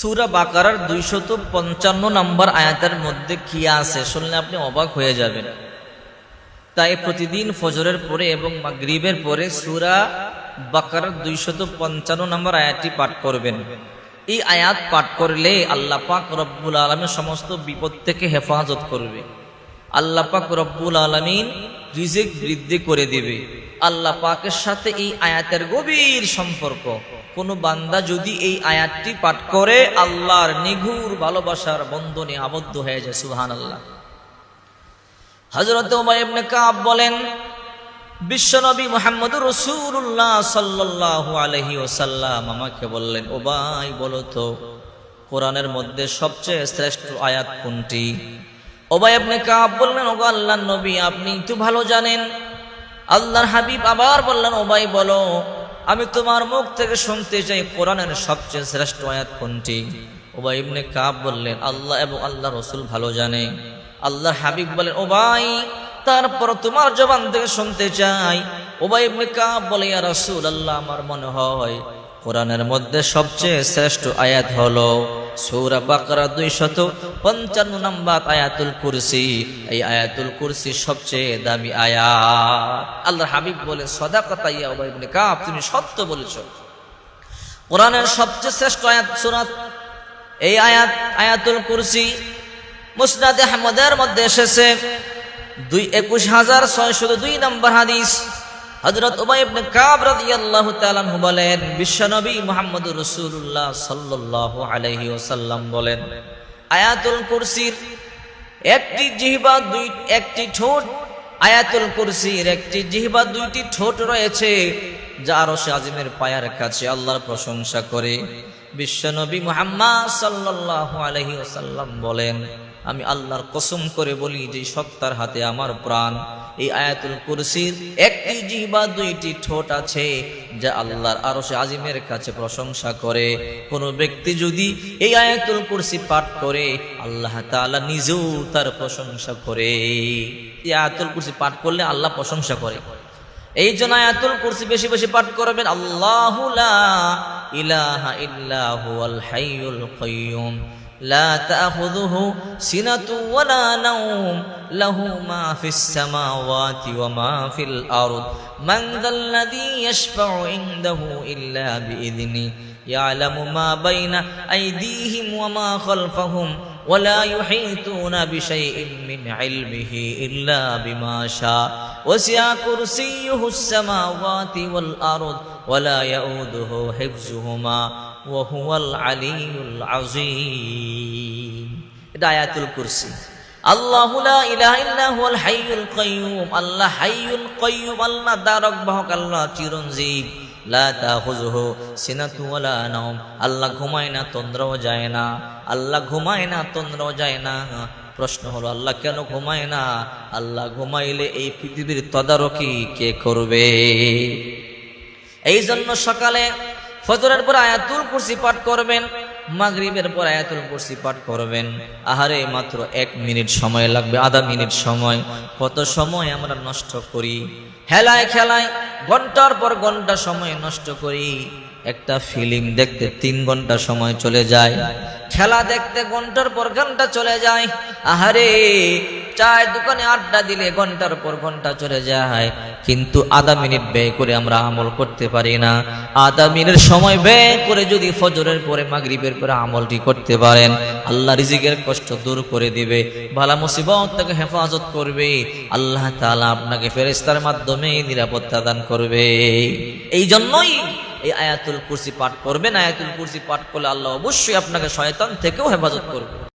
সুরা বাকারার দুইশত পঞ্চান্ন নম্বর আয়াতের মধ্যে কি আছে শুনলে আপনি অবাক হয়ে যাবেন। তাই প্রতিদিন ফজরের পরে এবং মাগরিবের পরে সুরা বাকারার দুইশত পঞ্চান্ন নম্বর আয়াতটি পাঠ করবেন। এই আয়াত পাঠ করলে আল্লাহ পাক রব্বুল আলমের সমস্ত বিপদ থেকে হেফাজত করবে। আল্লাহ পাক রব্বুল আলমিন রিজিক বৃদ্ধি করে দেবে। আল্লাহ পাকের সাথে এই আয়াতের গভীর সম্পর্ক। কোনো বান্দা যদি এই আয়াতটি পাঠ করে, আল্লাহর নিঘুর ভালোবাসার বন্ধনে আবদ্ধ হয়ে যায় সুহান আল্লাহ হজরত কাব বলেন বিশ্বনবী মোহাম্মদ রসুল্লাহ সাল্লাহ আলহি ওসাল্লাম আমাকে বললেন, ও বলো তো, কোরআনের মধ্যে সবচেয়ে শ্রেষ্ঠ আয়াত কোনটি? ওবাই আপনি কাব বললেন, ওগো আল্লাহ নবী, আপনি তো ভালো জানেন। আল্লাহর হাবিব আবার বললেন ওবাই বলো আমি তোমার মুখ থেকে শুনতে চাই, কোরআনের সবচেয়ে শ্রেষ্ঠ আয়াত কোনটি? ওবা ইবনে কাব বললেন, আল্লাহ এবং আল্লাহ রসুল ভালো জানে। আল্লাহ হাবিব বলেন ও ভাই তারপর তোমার জবান থেকে শুনতে চাই। ওবাই ইবনে কাব বলে, ইয়া রাসূল আল্লাহ আমার মনে হয় কোরআনের মধ্যে সবচেয়ে শ্রেষ্ঠ আয়াত হলো সূরা বাকরা 255 নম্বর আয়াতুল কুরসি। এই আয়াতুল কুরসি সবচেয়ে দামি আয়াত। আল্লাহ হাবিব বলে, সদাকতা ইয়া ওবাই ইবনে কাব তুমি সত্য বলেছ। কোরআনের সবচেয়ে শ্রেষ্ঠ আয়াত সূরাত। এই আয়াত, আয়াতুল কুরসি মুসনাদ আহমদের মধ্যে এসেছে। দুই একুশ হাজার ছয়শো দুই নম্বর হাদিস। হযরত উবাই ইবনে কাব রাদিয়াল্লাহু তাআলা বলেন, বিশ্বনবী মুহাম্মদুর রাসূলুল্লাহ সাল্লাল্লাহু আলাইহি ওয়াসাল্লাম বলেন, আয়াতুল কুরসির একটি জিহ্বা দুই, একটি ঠোঁট, আয়াতুল কুরসির একটি জিহ্বা দুইটি ঠোঁট রয়েছে, যা আরশে আজিমের পায়ার কাছে আল্লাহর প্রশংসা করে। বিশ্বনবী মুহাম্মদ সাল্লাল্লাহু আলাইহি ওয়াসাল্লাম বলেন, আমি আল্লাহর কসম করে বলি যে সত্তার হাতে আমার প্রাণ। এই আয়াতুল কুরসির একটি জিহ্বা, দুইটি ঠোঁট আছে যা আল্লাহর আরও সে আজিমের কাছে প্রশংসা করে। কোন ব্যক্তি যদি এই আয়াতুল কুরসি পাঠ করে, আল্লাহ তাআলা নিজেও তার প্রশংসা করে। এই আয়াতুল কুরসি পাঠ করলে আল্লাহ প্রশংসা করে। এই জন্য আয়াতুল কুরসি বেশি বেশি পাঠ করবেন, আল্লাহ ইলাহা ইল্লা হুয়াল হাইয়ুল কাইয়ুম। لا تأخذه سنة ولا نوم. له ما في السماوات وما في الأرض. من ذا الذي يشفع عنده إلا بإذنه. يعلم ما بين أيديهم وما خلفهم. ولا يحيطون بشيء من علمه إلا بما شاء. وسع كرسيه السماوات والأرض. ولا يؤوده حفظهما. আল্লাহ হাইউল আল্লাহ হাইউল আল্লাহ দারক বাহক, আল্লাহ আল্লাহ ঘুমায় না, তন্দ্রও যায় না। আল্লাহ ঘুমায় না, তন্দ্রও যায় না। প্রশ্ন হলো, আল্লাহ কেন ঘুমায় না? আল্লাহ ঘুমাইলে এই পৃথিবীর তদারকি কে করবে? এই জন্য সকালে ফজরের পর আয়াতুল কুরসি পাঠ করবেন, মাগরিবের পর আয়াতুল কুরসি পাঠ করবেন। আহারে, মাত্র এক মিনিট সময় লাগবে, আধা মিনিট সময়। কত সময় আমরা নষ্ট করি? হেলায় খেলায়, ঘণ্টার পর ঘণ্টা সময় নষ্ট করি। একটা ফিল্ম দেখতে তিন ঘণ্টা সময় চলে যায়। খেলা দেখতে ঘণ্টার পর ঘণ্টা চলে যায়। আহারে, চায়ের দোকানে আড্ডা দিলে ঘণ্টার পর ঘণ্টা চলে যায়। কিন্তু আধা মিনিট ব্যয় করে আমরা আমল করতে পারি না। আধা মিনিট সময় ব্যয় করে যদি ফজরের পরে, মাগরিবের পরে আমলটি করতে পারেন, আল্লাহ রিজিকের কষ্ট দূর করে দিবে। ভালা মুসিবত তাকে হেফাজত করবে। আল্লাহ তাআলা আপনাকে ফেরেশতার মাধ্যমে নিরাপত্তা দান করবে। এই জন্যই এই আয়াতুল কুরসি পাঠ করবেন। আয়াতুল কুরসি পাঠ করলে আল্লাহ অবশ্যই আপনাকে শয়তান থেকেও হেফাজত করবে।